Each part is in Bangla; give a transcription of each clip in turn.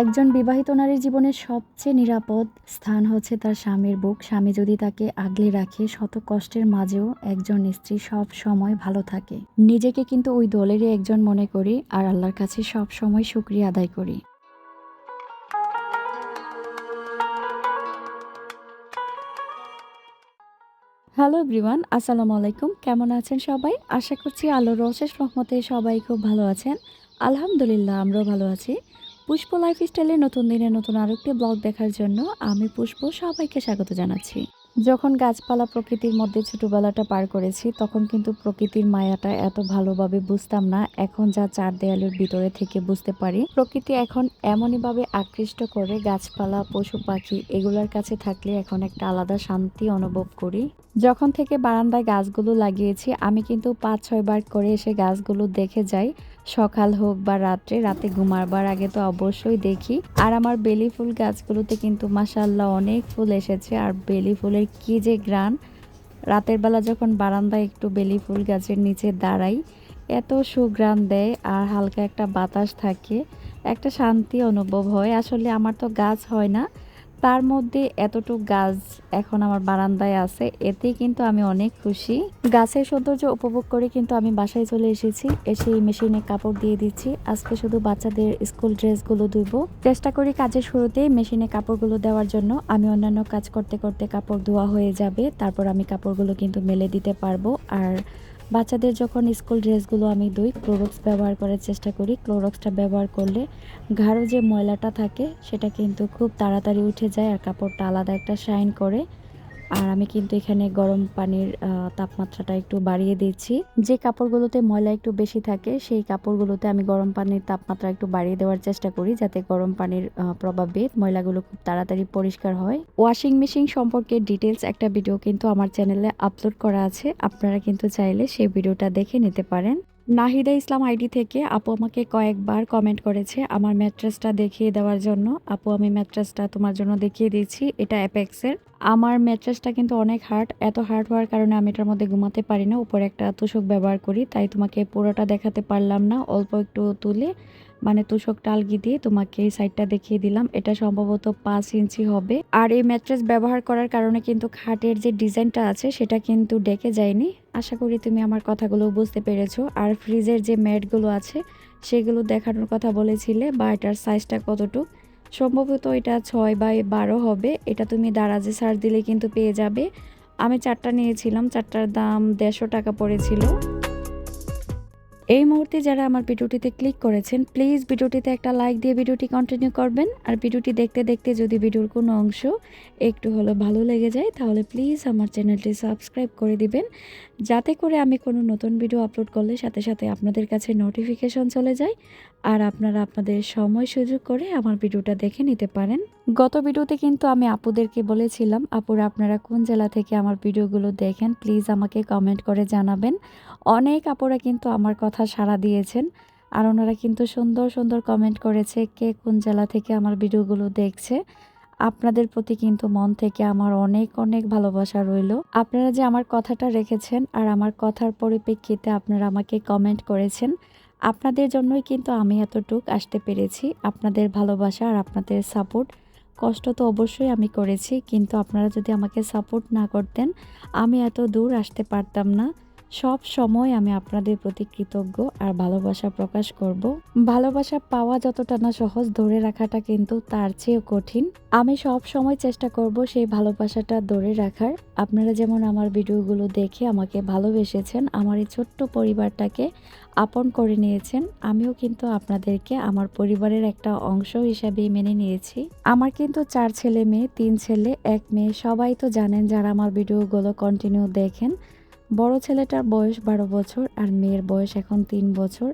একজন বিবাহিত নারীর জীবনের সবচেয়ে নিরাপদ স্থান হচ্ছে তার স্বামীর বুক। স্বামী যদি তাকে আগলে রাখে, শত কষ্টের মাঝেও একজন স্ত্রী সব সময় ভালো থাকে। নিজেকে কিন্তু ওই দলেরই একজন মনে করি আর আল্লাহর কাছে সব সময় শুক্রিয়া আদায় করি। হ্যালো এভরিওয়ান, আসসালামু আলাইকুম। কেমন আছেন সবাই? আশা করছি আল্লাহর রশেষ রহমতে সবাই খুব ভালো আছেন। আলহামদুলিল্লাহ, আমরাও ভালো আছি। পুষ্প লাইফস্টাইলের নতুন দিনে নতুন আরেকটি ব্লগ দেখার জন্য আমি পুষ্প সবাইকে স্বাগত জানাচ্ছি। যখন গাছপালা প্রকৃতির মধ্যে ছোটবেলাটা পার করেছি, তখন কিন্তু প্রকৃতির মায়াটা এত ভালোভাবে বুঝতাম না। এখন যা চার দেয়ালের ভিতরে থেকে বুঝতে পারি, প্রকৃতি এখন এমনইভাবে আকৃষ্ট করে গাছপালা, পশু পাখি এগুলোর কাছে থাকলে এখন একটা আলাদা শান্তি অনুভব করি। যখন থেকে বারান্দায় গাছগুলো লাগিয়েছি, আমি কিন্তু পাঁচ ছয় বার করে এসে গাছগুলো দেখে যাই সকাল হোক বা রাত্রে, রাতে ঘুমাবার আগে তো অবশ্যই দেখি। আর আমার বেলি ফুল গাছগুলোতে কিন্তু মাসাল্লাহ অনেক ফুল এসেছে। আর বেলি ফুলের কি যে গ্রান রাতের বেলা যখন বারান্দায় একটু বেলি ফুল গাছের নিচে দাঁড়াই, এত সুগ্রান দেয় আর হালকা একটা বাতাস থাকে। একটা শান্তি অনুভব হয়। আসলে আমার তো গাছ হয় না। তার মধ্যে এতটুক গাছ এখন আমার বারান্দায় আছে এতেই কিন্তু আমি অনেক খুশি। গাছের সৌন্দর্য উপভোগ করে কিন্তু আমি বাসায় চলে এসেছি, এসে মেশিনে কাপড় দিয়ে দিচ্ছি। আজকে শুধু বাচ্চাদের স্কুল ড্রেসগুলো ধুবো। চেষ্টা করি কাজের শুরুতেই মেশিনে কাপড়গুলো দেওয়ার জন্য। আমি অন্যান্য কাজ করতে করতে কাপড় ধোয়া হয়ে যাবে, তারপর আমি কাপড়গুলো কিন্তু মেলে দিতে পারব। আর বাচ্চাদের যখন স্কুল ড্রেসগুলো আমি ধুই ক্লোরক্স ব্যবহার করার চেষ্টা করি। ক্লোরক্সটা ব্যবহার করলে ঘাড়ো যে ময়লাটা থাকে, সেটা কিন্তু খুব তাড়াতাড়ি উঠে যায় আর কাপড়টা আলাদা একটা শাইন করে। আর আমি কিন্তু এখানে গরম পানির তাপমাত্রাটা একটু বাড়িয়ে দিচ্ছি যে কাপড়গুলোতে ময়লা একটু বেশি থাকে, সেই কাপড়গুলোতে আমি গরম পানির তাপমাত্রা একটু বাড়িয়ে দেওয়ার চেষ্টা করি, যাতে গরম পানির প্রভাবে ময়লাগুলো খুব তাড়াতাড়ি পরিষ্কার হয়। ওয়াশিং মেশিন সম্পর্কে ডিটেলস একটা ভিডিও কিন্তু আমার চ্যানেলে আপলোড করা আছে। আপনারা কিন্তু চাইলে সেই ভিডিওটা দেখে নিতে পারেন। নাহিদা ইসলাম আইডি থেকে আপু আমাকে কয়েকবার কমেন্ট করেছে, আমার ম্যাট্রেসটা দেখিয়ে দেওয়ার জন্য, আপু আমি ম্যাট্রেসটা তোমার জন্য দেখিয়ে দিচ্ছি এটা অ্যাপেক্সের আমার ম্যাট্রেসটা কিন্তু অনেক হার্ড এত হার্ড হওয়ার কারণে আমি এটার মধ্যে ঘুমাতে পারি না, উপরে একটা তুষক ব্যবহার করি, তাই তোমাকে পুরোটা দেখাতে পারলাম না, অল্প একটু তুলে মানে তুষকটা আলগি দিয়ে তোমাকে এই সাইডটা দেখিয়ে দিলাম। এটা সম্ভবত পাঁচ ইঞ্চি হবে। আর এই ম্যাট্রেস ব্যবহার করার কারণে কিন্তু খাটের যে ডিজাইনটা আছে, সেটা কিন্তু ডেকে যায়নি। আশা করি তুমি আমার কথাগুলো বুঝতে পেরেছ। আর ফ্রিজের যে ম্যাটগুলো আছে, সেগুলো দেখানোর কথা বলেছিলে, বা এটার সাইজটা কতটুক। সম্ভবত এটা ছয় বাই বারো হবে। এটা তুমি দারাজে সার্চ দিলে কিন্তু পেয়ে যাবে। আমি চারটা নিয়েছিলাম। চারটার দাম দেড়শো টাকা পড়েছিল। এই মুহূর্তে যারা আমার ভিডিওটিতে ক্লিক করেছেন প্লিজ ভিডিওটিতে একটা লাইক দিয়ে ভিডিওটি কন্টিনিউ করবেন। আর ভিডিওটি দেখতে দেখতে যদি ভিডিওর কোনো অংশ একটু হলো ভালো লেগে যায়, তাহলে প্লিজ আমার চ্যানেলটি সাবস্ক্রাইব করে দিবেন। যাতে করে আমি কোনো নতুন ভিডিও আপলোড করলে সাথে সাথে আপনাদের কাছে নোটিফিকেশন চলে যায়। আর আপনারা আপনাদের সময় সুযোগ করে আমার ভিডিওটা দেখে নিতে পারেন। গত ভিডিওতে কিন্তু আমি আপুদেরকে বলেছিলাম, আপুরা, আপনারা কোন জেলা থেকে আমার ভিডিওগুলো দেখেন? প্লিজ আমাকে কমেন্ট করে জানাবেন। অনেক আপুরা কিন্তু আমার কথা সাড়া দিয়েছেন, আর ওনারা কিন্তু সুন্দর সুন্দর কমেন্ট করেছে কে কোন জেলা থেকে আমার ভিডিওগুলো দেখছে। আপনাদের প্রতি কিন্তু মন থেকে আমার অনেক অনেক ভালোবাসা রইল। আপনারা যে আমার কথাটা রেখেছেন আর আমার কথার পরিপ্রেক্ষিতে আপনারা আমাকে কমেন্ট করেছেন আপনাদের জন্যই কিন্তু আমি এতটুক আসতে পেরেছি। আপনাদের ভালোবাসা আর আপনাদের সাপোর্ট কষ্ট তো অবশ্যই আমি করেছি, কিন্তু আপনারা যদি আমাকে সাপোর্ট না করতেন, আমি এত দূর আসতে পারতাম না। সব সময় আমি আপনাদের প্রতি কৃতজ্ঞ আর ভালোবাসা প্রকাশ করব। ভালোবাসা পাওয়া যতটা না সহজ, ধরে রাখাটা কিন্তু তার চেয়েও কঠিন। আমি সব সময় চেষ্টা করব সেই ভালোবাসাটা ধরে রাখার। আপনারা যেমন আমার ভিডিওগুলো দেখে আমাকে ভালোবেসেছেন, আমার এই ছোট্ট পরিবারটাকে আপন করে নিয়েছেন, আমিও কিন্তু আপনাদেরকে আমার পরিবারের একটা অংশ হিসাবেই মেনে নিয়েছি। আমার কিন্তু চার ছেলে মেয়ে, তিন ছেলে, এক মেয়ে। সবাই তো জানেন যারা আমার ভিডিওগুলো কন্টিনিউ দেখেন বড় ছেলেটার বয়স বারো বছর আর মেয়ের বয়স এখন তিন বছর।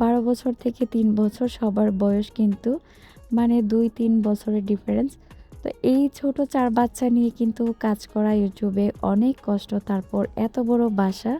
বারো বছর থেকে তিন বছর সবার বয়স কিন্তু মানে দুই, তিন বছরের ডিফারেন্স তো এই ছোট চার বাচ্চা নিয়ে কিন্তু কাজ করা ইউটিউবে অনেক কষ্ট। তারপর এত বড় বাসা,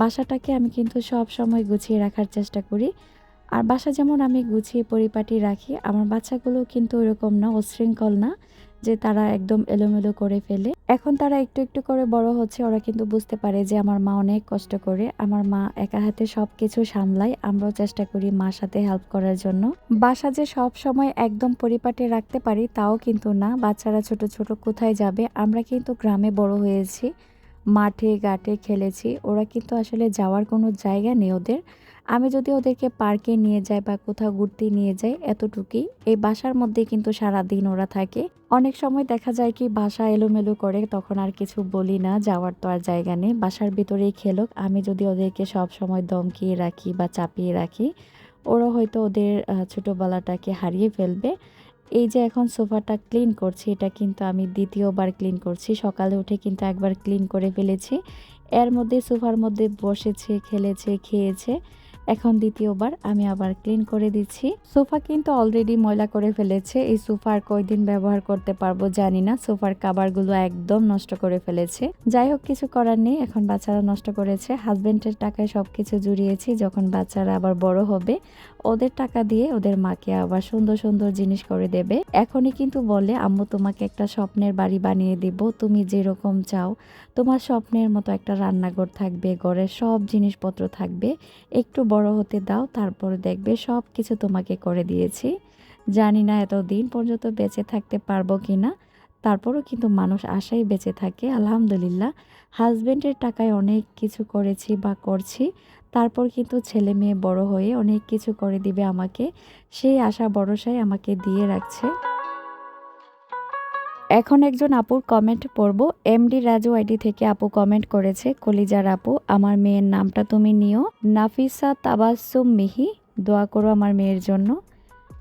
বাসাটাকে আমি কিন্তু সব সময় গুছিয়ে রাখার চেষ্টা করি। আর বাসা যেমন আমি গুছিয়ে পরিপাটি রাখি, আমার বাচ্চাগুলো কিন্তু ওরকম না অশৃঙ্খল না। যে তারা একদম এলোমেলো করে ফেলে। এখন তারা একটু একটু করে বড় হচ্ছে, ওরা কিন্তু বুঝতে পারে যে আমার মা অনেক কষ্ট করে। আমার মা একা হাতে সব কিছু সামলায়, আমরাও চেষ্টা করি মার সাথে হেল্প করার জন্য। বাসা যে সব সময় একদম পরিপাটে রাখতে পারি তাও কিন্তু না। বাচ্চারা ছোট ছোট কোথায় যাবে? আমরা কিন্তু গ্রামে বড় হয়েছি, মাঠে ঘাটে খেলেছি। ওরা কিন্তু আসলে যাওয়ার কোনো জায়গা নেই ওদের। আমি যদি ওদেরকে পার্কে নিয়ে যাই বা কোথাও ঘুরতে নিয়ে যাই এতটুকুই, এই বাসার মধ্যে কিন্তু সারা দিন ওরা থাকে। অনেক সময় দেখা যায় কি বাসা এলোমেলো করে, তখন আর কিছু বলি না, যাওয়ার তো আর জায়গা নেই। বাসার ভিতরেই খেলুক। আমি যদি ওদেরকে সব সময় দমকিয়ে রাখি বা চাপিয়ে রাখি, ওরা হয়তো ওদের ছোটোবেলাটাকে হারিয়ে ফেলবে। এই যে এখন সোফাটা ক্লিন করছি, এটা কিন্তু আমি দ্বিতীয়বার ক্লিন করছি। সকালে উঠে কিন্তু একবার ক্লিন করে ফেলেছি। এর মধ্যে, সোফার মধ্যে বসেছে, খেলেছে, খেয়েছে। এখন দ্বিতীয়বার আমি আবার ক্লিন করে দিচ্ছি। সোফা কিন্তু অলরেডি ময়লা করে ফেলেছে। এই সোফার কয়দিন ব্যবহার করতে পারব জানি না। সোফার কাবারগুলো একদম নষ্ট করে ফেলেছে। যাই হোক, কিছু করার নেই। এখন বাচ্চারা নষ্ট করেছে। হাজবেন্ডের টাকায় সবকিছু জুড়িয়েছি। যখন বাচ্চারা আবার বড় হবে, ওদের টাকা দিয়ে ওদের মাকে আবার সুন্দর সুন্দর জিনিস করে দেবে। এখনই কিন্তু বলে, আম্মু, তোমাকে একটা স্বপ্নের বাড়ি বানিয়ে দিব। তুমি যেরকম চাও, তোমার স্বপ্নের মতো একটা রান্নাঘর থাকবে, ঘরের সব জিনিসপত্র থাকবে। একটু বড় হতে দাও, তারপর দেখবে সব কিছু তোমাকে করে দিয়েছি। জানি না এত দিন পর্যন্ত বেঁচে থাকতে পারব কি না তারপরও কিন্তু মানুষ আশাই বেঁচে থাকে, আলহামদুলিল্লাহ। হাজবেন্ডের টাকায় অনেক কিছু করেছি বা করছি, তারপর কিন্তু ছেলে মেয়ে বড় হয়ে অনেক কিছু করে দিবে আমাকে, সেই আশা ভরসায় আমাকে দিয়ে রাখছে। এখন একজন আপুর কমেন্ট পড়ব। এমডি রাজু আইডি থেকে আপু কমেন্ট করেছে, কলিজার আপু, আমার মেয়ের নামটা তুমি নিও। নাফিসা তাবাসুম মিহি, দোয়া করো আমার মেয়ের জন্য।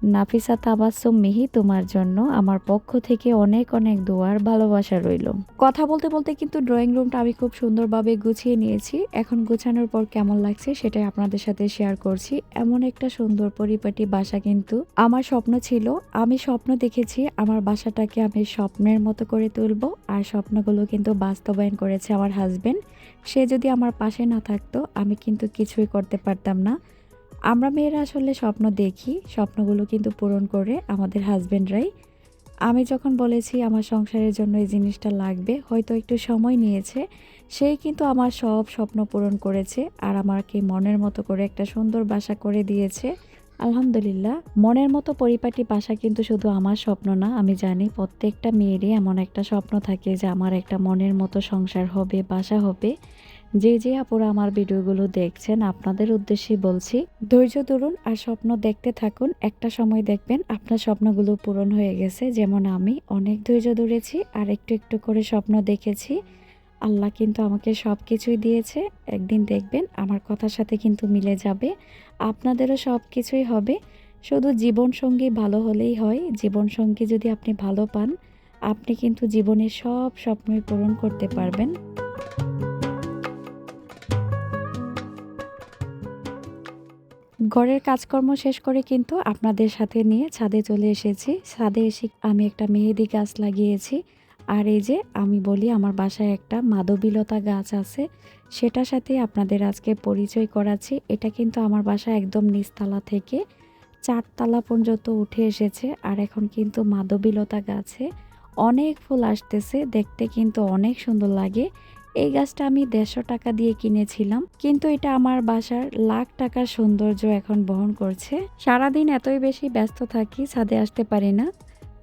নাফিসা তাবাসুম মিহি তোমার জন্য আমার পক্ষ থেকে অনেক অনেক দোয়ার ভালোবাসা রইল। কথা বলতে বলতে কিন্তু ড্রয়িং রুমটা আমি খুব সুন্দরভাবে গুছিয়ে নিয়েছি। এখন গুছানোর পর কেমন লাগছে সেটাই আপনাদের সাথে শেয়ার করছি। এমন একটা সুন্দর পরিপাটি বাসা কিন্তু আমার স্বপ্ন ছিল। আমি স্বপ্ন দেখেছি আমার বাসাটাকে আমি স্বপ্নের মতো করে তুলব আর স্বপ্নগুলো কিন্তু বাস্তবায়ন করেছে আমার হাজবেন্ড সে যদি আমার পাশে না থাকতো, আমি কিন্তু কিছুই করতে পারতাম না। আমরা মেয়েরা আসলে স্বপ্ন দেখি, স্বপ্নগুলো কিন্তু পূরণ করে আমাদের হাজব্যান্ডরাই আমি যখন বলেছি আমার সংসারের জন্য এই জিনিসটা লাগবে, হয়তো একটু সময় নিয়েছে, সেই কিন্তু আমার সব স্বপ্ন পূরণ করেছে আর আমাকে মনের মতো করে একটা সুন্দর বাসা করে দিয়েছে। আলহামদুলিল্লাহ, মনের মতো পরিপাটি বাসা কিন্তু শুধু আমার স্বপ্ন না, আমি জানি প্রত্যেকটা মেয়েরই এমন একটা স্বপ্ন থাকে যে আমার একটা মনের মতো সংসার হবে, বাসা হবে। যে যে আপুরা আমার ভিডিওগুলো দেখছেন, আপনাদের উদ্দেশ্যে বলছি, ধৈর্য ধরুন আর স্বপ্ন দেখতে থাকুন। একটা সময় দেখবেন আপনার স্বপ্নগুলো পূরণ হয়ে গেছে। যেমন আমি অনেক ধৈর্য ধরেছি আর একটু একটু করে স্বপ্ন দেখেছি। আল্লাহ কিন্তু আমাকে সব কিছুই দিয়েছে। একদিন দেখবেন আমার কথার সাথে কিন্তু মিলে যাবে। আপনাদেরও সব কিছুই হবে। শুধু জীবনসঙ্গী ভালো হলেই হয়। জীবনসঙ্গী যদি আপনি ভালো পান, আপনি কিন্তু জীবনের সব স্বপ্নই পূরণ করতে পারবেন। ঘরের কাজকর্ম শেষ করে কিন্তু আপনাদের সাথে নিয়ে ছাদে চলে এসেছি। ছাদে এসে আমি একটা মেহেদি গাছ লাগিয়েছি। আর এই যে আমি বলি আমার বাসায় একটা মাধবীলতা গাছ আছে, সেটার সাথে আপনাদের আজকে পরিচয় করাচ্ছি। এটা কিন্তু আমার বাসা একদম নিচতলা থেকে চারতলা পর্যন্ত উঠে এসেছে। আর এখন কিন্তু মাধবীলতা গাছে অনেক ফুল আসতেছে, দেখতে কিন্তু অনেক সুন্দর লাগে। এই গাছটা আমি দেড়শো টাকা দিয়ে কিনেছিলাম, কিন্তু এটা আমার বাসার লাখ টাকার সৌন্দর্য এখন বহন করছে। সারাদিন এতই বেশি ব্যস্ত থাকি, ছাদে আসতে পারি না।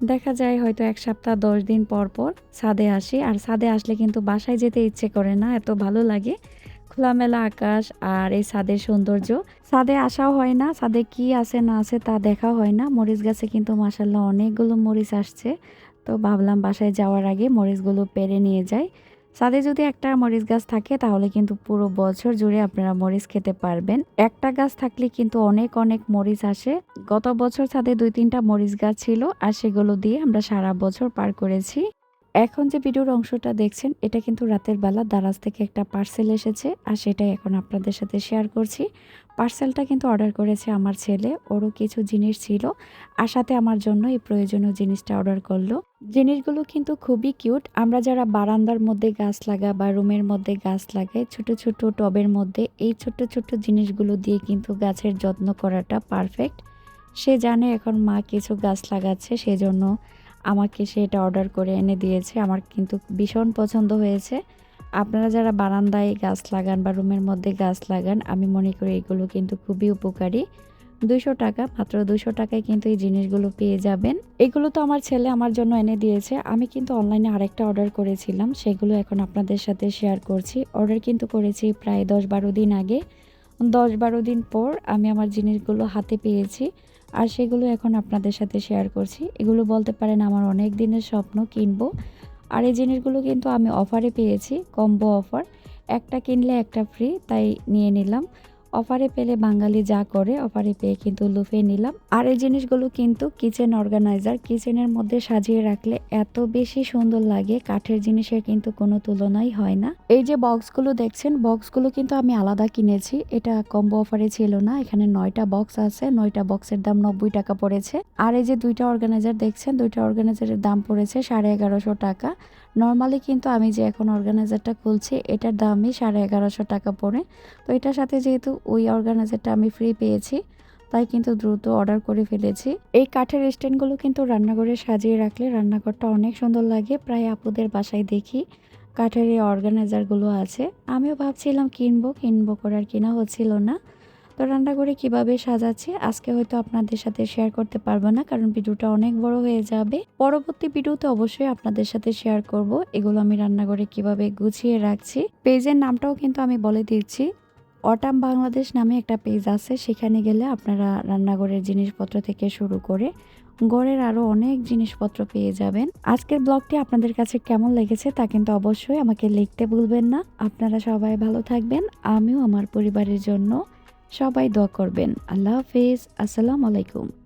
দেখা যায় হয়তো এক সপ্তাহ, দশ দিন পর পর ছাদে আসি, আর ছাদে আসলে কিন্তু বাসায় যেতে ইচ্ছে করে না, এত ভালো লাগে। খোলামেলা আকাশ আর এই ছাদের সৌন্দর্য। ছাদে আসাও হয় না, ছাদে কি আছে না আছে তা দেখা হয় না। মরিচ গাছে কিন্তু মাসাল্লাহ অনেকগুলো মরিচ আসছে। তো ভাবলাম বাসায় যাওয়ার আগে মরিচগুলো পেরে নিয়ে যাই। ছাদে যদি একটা মরিচ গাছ থাকে, তাহলে কিন্তু পুরো বছর জুড়ে আপনারা মরিচ খেতে পারবেন। একটা গাছ থাকলে কিন্তু অনেক অনেক মরিচ আসে। গত বছর ছাদে দুই, তিনটা মরিচ গাছ ছিল, আর সেগুলো দিয়ে আমরা সারা বছর পার করেছি। এখন যে ভিডিওর অংশটা দেখছেন, এটা কিন্তু রাতের বেলা দারাজ থেকে একটা পার্সেল এসেছে, আর সেটাই এখন আপনাদের সাথে শেয়ার করছি। পার্সেলটা কিন্তু অর্ডার করেছে আমার ছেলে, ওরও কিছু জিনিস ছিল, আর সাথে আমার জন্য এই প্রয়োজনীয় জিনিসটা অর্ডার করল। জিনিসগুলো কিন্তু খুবই কিউট, আমরা যারা বারান্দার মধ্যে গাছ লাগা বা রুমের মধ্যে গাছ লাগাই, ছোট ছোট টবের মধ্যে, এই ছোট ছোট জিনিসগুলো দিয়ে কিন্তু গাছের যত্ন করাটা পারফেক্ট সে জানে এখন মা কিছু গাছ লাগাচ্ছে, সেজন্য আমাকে সে এটা অর্ডার করে এনে দিয়েছে। আমার কিন্তু ভীষণ পছন্দ হয়েছে। আপনারা যারা বারান্দায় গাছ লাগান বা রুমের মধ্যে গাছ লাগান, আমি মনে করি এগুলো কিন্তু খুবই উপকারী। দুইশো টাকা, মাত্র দুইশো টাকায় কিন্তু এই জিনিসগুলো পেয়ে যাবেন। এগুলো তো আমার ছেলে আমার জন্য এনে দিয়েছে। আমি কিন্তু অনলাইনে আরেকটা অর্ডার করেছিলাম, সেগুলো এখন আপনাদের সাথে শেয়ার করছি। অর্ডার কিন্তু করেছি প্রায় দশ বারো দিন আগে। দশ বারো দিন পর আমি আমার জিনিসগুলো হাতে পেয়েছি। আর সেগুলো এখন আপনাদের সাথে শেয়ার করছি। এগুলো বলতে পারেন আমার অনেক দিনের স্বপ্ন কিনবো। আর এই জিনিসগুলো কিন্তু আমি অফারে পেয়েছি কম্বো অফার একটা কিনলে একটা ফ্রি তাই নিয়ে নিলাম। অফারে পেলে বাঙালি যা করে অফারে পেয়ে কিন্তু লুফে নিলাম। আর এই জিনিসগুলো কিন্তু কিচেন অর্গানাইজার কিচেনের মধ্যে সাজিয়ে রাখলে এত বেশি সুন্দর লাগে, কাঠের জিনিসের কিন্তু কোনো তুলনাই হয় না। এই যে বক্সগুলো দেখছেন বক্সগুলো কিন্তু আমি আলাদা কিনেছি। এটা কম্বো অফারে ছিল না, এখানে নয়টা বক্স আছে, নয়টা বক্সের দাম নব্বই টাকা পড়েছে। আর এই যে দুইটা অর্গানাইজার দেখছেন, দুইটা অর্গানাইজারের দাম পড়েছে সাড়ে এগারোশো টাকা। নর্মালি কিন্তু আমি যে এখন অর্গানাইজারটা খুলছি, এটার দামই সাড়ে এগারোশো টাকা পড়ে। তো এটার সাথে যেহেতু ওই অর্গানাইজারটা আমি ফ্রি পেয়েছি, তাই কিন্তু দ্রুত অর্ডার করে ফেলেছি। এই কাঠের স্ট্যান্ডগুলো কিন্তু রান্নাঘরে সাজিয়ে রাখলে রান্নাঘরটা অনেক সুন্দর লাগে। প্রায় আপুদের বাসায় দেখি কাঠের এই অর্গানাইজারগুলো আছে। আমিও ভাবছিলাম কিনবো কিনবো করে আর কিনা হচ্ছিল না। তো রান্নাঘরে কীভাবে সাজাচ্ছি, আজকে হয়তো আপনাদের সাথে শেয়ার করতে পারব না, কারণ ভিডিওটা অনেক বড় হয়ে যাবে। পরবর্তী ভিডিওতে অবশ্যই আপনাদের সাথে শেয়ার করব, এগুলো আমি রান্নাঘরে কীভাবে গুছিয়ে রাখছি। পেজের নামটাও কিন্তু আমি বলে দিচ্ছি। অটাম বাংলাদেশ নামে একটা পেজ আছে, সেখানে গেলে আপনারা রান্নাঘরের জিনিসপত্র থেকে শুরু করে গড়ের আরও অনেক জিনিসপত্র পেয়ে যাবেন। আজকের ব্লগটি আপনাদের কাছে কেমন লেগেছে তা কিন্তু অবশ্যই আমাকে লিখতে ভুলবেন না। আপনারা সবাই ভালো থাকবেন, আমিও আমার পরিবারের জন্য সবাই দোয়া করবেন। আল্লাহ হাফেজ। আসসালামু আলাইকুম।